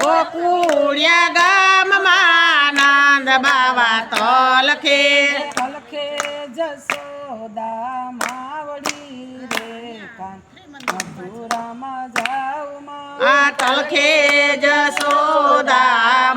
ગોકુળિયા ગામમાં નંદ બાવા લખે તલકે જસોદા માવડી રે મથુરામાં જાઉમાં આ તલખે જસોદા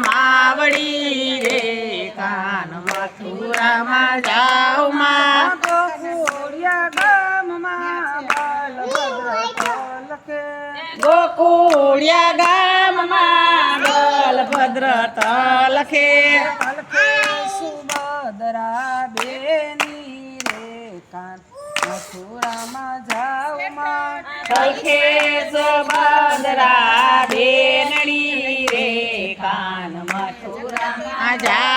ગોકુળિયા ગામમાં બલભદ્ર તલખે. સુભદ્રા બેની રે કાન મથુરામાં જાઉમાં. તલખે સુભદ્રા બેનડી રે કાન મથુરામાં જાઉ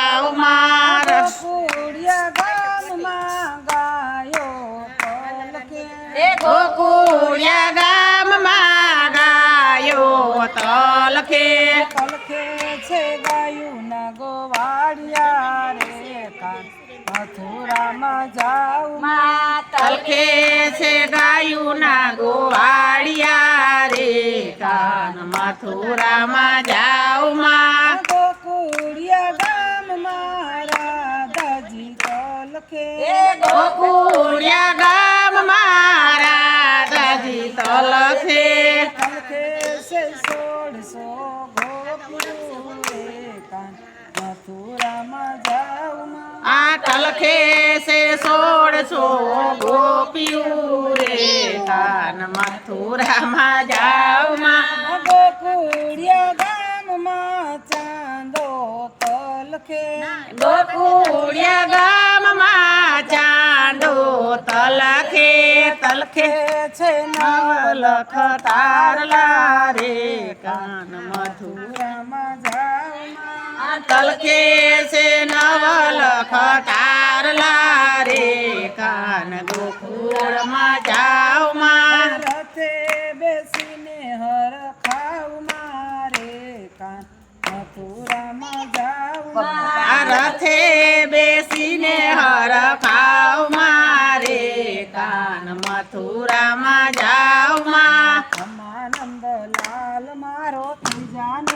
છે ગાયું ના ગોવાળિયા રે કાન મથુરામાં જાઉમાં તલખે છે ગાયું ના ગોવાળિયા રે કાન મથુરામાં જાઉં માં. ગોકુળિયા ગામ મારા દાજી ગોકુળિયા આ તલખે છે સોળસો ગોપિયું રે કાન મથુરામાં જાઉ માં. ગોકુળિયા ગામમાં ચાંદો તલકે ગોકુળિયા ગામમાં ચાંદો તલખે તલખે. છે નવલખ તારલા રે झलके से नवल खटारला रे कान गोकुळ मा जाव मारते बेसीने हर खाव मारे कान मथुरा मा जाव मारते बेसीने हर खाव मारे कान मथुरा मा जाव मा नंद लाल मारो जान